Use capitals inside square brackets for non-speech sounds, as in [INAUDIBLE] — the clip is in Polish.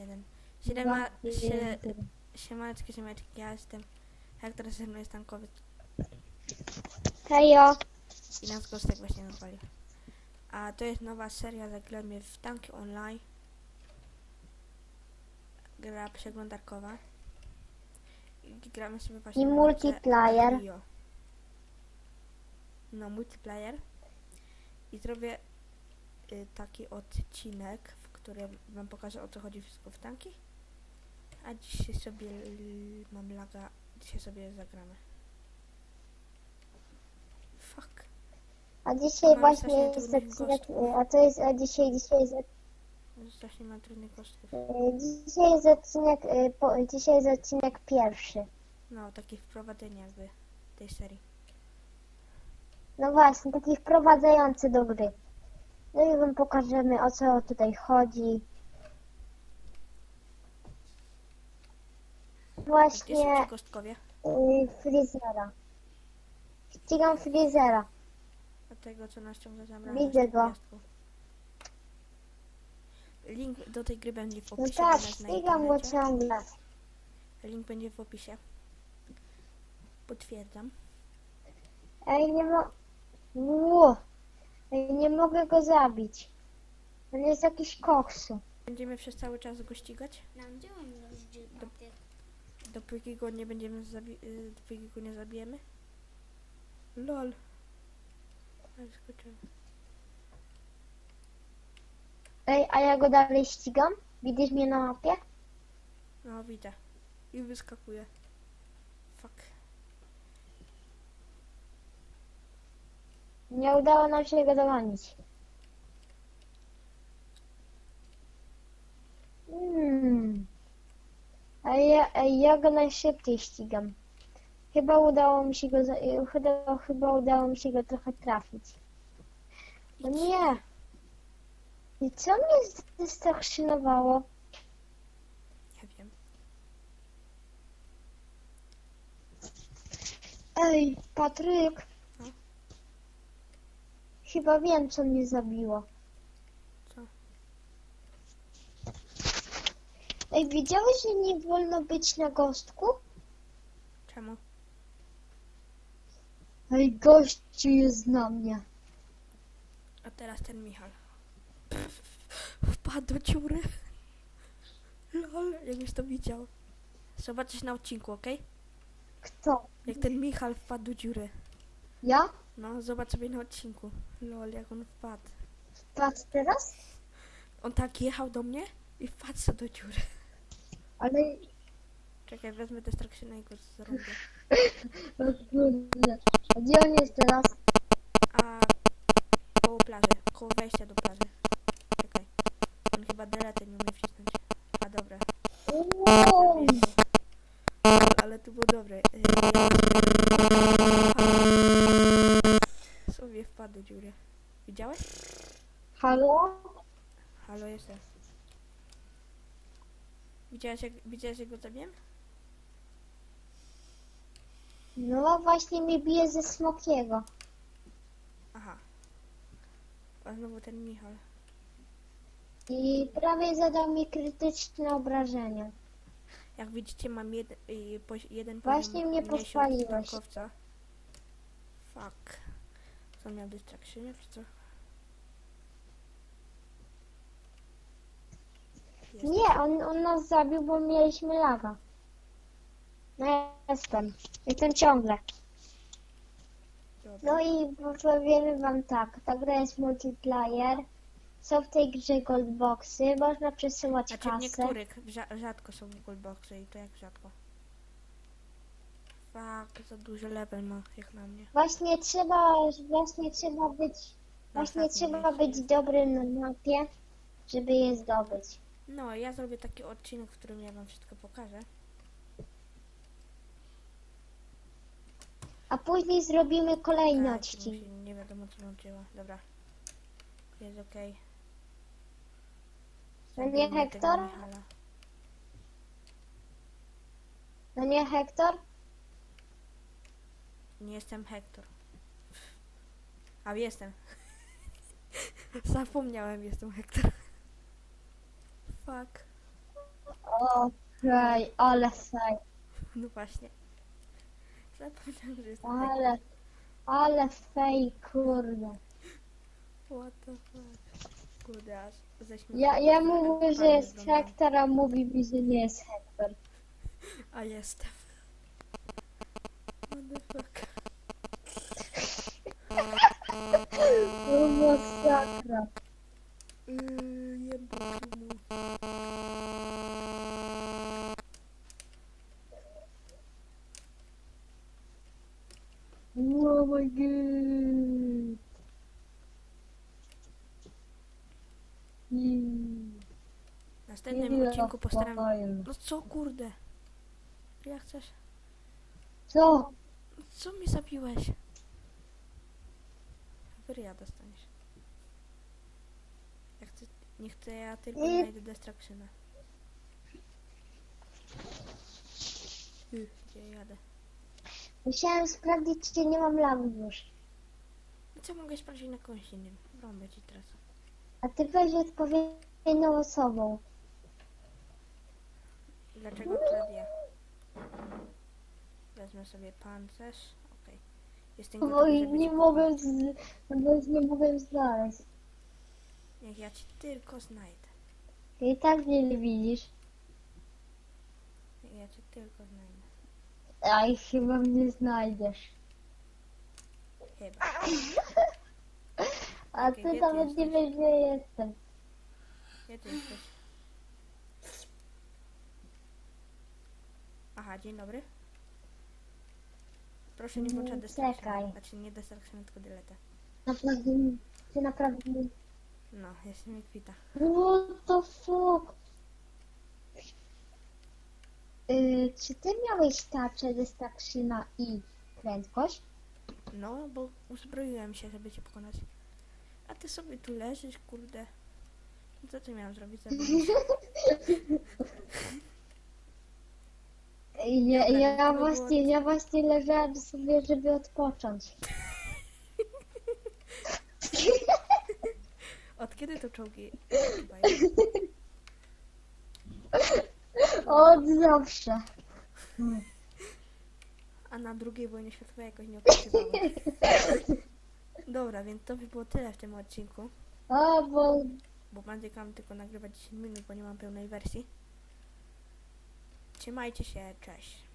Jeden. Siedem Dwa, ma... Sie, jeden. siemaneczki, siemaneczki, ja jestem... Hektor ze mną jest tankowiec Hejo. i nas Gostek właśnie napalił. A to jest nowa seria, zagramy w tanki online. Gra przeglądarkowa. I gramy sobie właśnie I multiplayer. Rio. No, multiplayer. I zrobię y, taki odcinek, w którym wam pokażę o co chodzi wszystko w tanki. A dzisiaj sobie mam laga, dzisiaj sobie zagramy. Fuck. A dzisiaj Mam właśnie strasznie jest trudnych odcinek, a to jest, a dzisiaj, dzisiaj jest, Strasznie mam trudnych kosztów. e, dzisiaj jest odcinek, e, po, dzisiaj jest odcinek pierwszy. No, takie wprowadzenie jakby tej serii. No właśnie, taki wprowadzający do gry. No i wam pokażemy o co tutaj chodzi. Gdzie są Właśnie ci kostkowie? y, Freezera. Ścigam Freezera. Od tego, co nas ciągle zabrano. Widzę go. Link do tej gry będzie w No opisie. tak, na ścigam go internecie. ciągle. Link będzie w opisie. Potwierdzam. Ej, nie mo... Ło. Ej, nie mogę go zabić. On jest jakiś koksu. Będziemy przez cały czas go ścigać, Nam gdzie on tych? dopóki go nie będziemy zabi- y, dopóki go nie zabijemy. LOL. Ale skoczyłem. Ej, a ja go dalej ścigam? Widzisz mnie na mapie? No, widzę. I wyskakuje. Fuck. Nie udało nam się go dogonić. Hmm. A ja, a ja go najszybciej ścigam. Chyba udało mi się go, chyba, chyba udało mi się go trochę trafić. No nie. I co mnie zdestraszynowało? Nie wiem. Ej, Patryk. Chyba wiem, co mnie zabiło. Co? Ej, wiedziałeś, że nie wolno być na gostku? Czemu? Ej, gościu jest na mnie. A teraz ten Michal. Wpadł do dziury. Lol, jakbyś to widział. Zobaczysz na odcinku, okej? Kto? Jak ten Michal wpadł do dziury. Ja? No, zobacz sobie na odcinku. Lol, jak on wpadł. Patrz teraz? On tak jechał do mnie i wpadł sobie do dziury. Ale... Czekaj, wezmę destrukcję i go zrobię. [LAUGHS] O kurde. A gdzie on jest teraz? A koło plaży, koło wejścia do plaży. Halo? Halo, jestem. Widziałeś jak, widziałeś jak go zabiłem? No właśnie mnie bije ze smokiego. Aha. A znowu ten Michal. I prawie zadał mi krytyczne obrażenia. Jak widzicie mam jeden, yy, poś, jeden Właśnie poziom mnie mniejszy od pochwaliłeś. tankowca. Fuck. Co miał dystrakcję, czy co? Nie, on, on nas zabił, bo mieliśmy laga. No jestem. Jestem ciągle. Dobra. No i powiemy wam tak, ta gra jest multiplayer. Są w tej grze goldboxy, można przesyłać Znaczy w kasę. niektórych rza- rzadko są goldboxy i to jak rzadko. Fuck, za duży level ma jak na mnie. Właśnie trzeba, właśnie trzeba być, właśnie trzeba być dobrym na mapie, żeby je zdobyć. No, ja zrobię taki odcinek, w którym ja wam wszystko pokażę. A później zrobimy kolejny Tak, odcinek. mi się Nie wiadomo co włączyła. Dobra. Jest okej. No nie, tego Hektor? Michala. No nie, Hektor? Nie jestem Hektor. A jestem. [LAUGHS] Zapomniałem, jestem Hektor. Fuck. Okej, ale fej, No właśnie. Zapomniałem, że jest ale, ale fej, kurde. What the fuck? Kurde, aż. Ja, ja mówię, że jest. Hektor, a mówi mi, że nie jest Hektor. A jestem. What the fuck? [LAUGHS] To masakra. Yy, W następnym odcinku postaram... Fajne. No co kurde? Jak chcesz? Co? No Co mi zabiłeś? Wyria dostaniesz. Ja chcę... Nie chcę, ja tylko Nie. znajdę Destructiona. Yy, gdzie jadę? Musiałem sprawdzić, czy nie mam lamy już. No co mogę sprawdzić na kogoś innym? Brąbę ci teraz. A ty weź odpowiednią osobą. Dlaczego akurat ja? Wezmę sobie pancerz. Okej. Jestem gotowy, żeby nie cię mogę, z... no, nie mogę znaleźć. Niech ja ci tylko znajdę. Ty i tak mnie nie widzisz. Niech ja cię tylko znajdę. Aj, chyba mnie znajdziesz. Chyba. [LAUGHS] A Okej, ty gdzie ty nawet nie jesteś? wiesz, gdzie jestem. Gdzie ty jesteś? Aha, dzień dobry. Proszę nie włączać Mm, destruction. czekaj. Znaczy nie destruction, tylko delete. Naprawdę, ty naprawdę... No, jestem mi kwita. What the fuck? Yy, czy ty miałeś tarczę Destructiona i prędkość? No, bo uzbroiłem się, żeby cię pokonać. A ty sobie tu leżysz, kurde. No Co ty miałem zrobić? Zabić? [LAUGHS] Ja, ja, właśnie, ja właśnie leżałem sobie, żeby odpocząć. [LAUGHS] Od kiedy to czołgi? Od zawsze. A na drugiej wojnie światowej jakoś nie opisywałem. [LAUGHS] Dobra, więc to by było tyle w tym odcinku. A, bo Bo będę tylko nagrywać 10 minut, bo nie mam pełnej wersji. Trzymajcie się, cześć.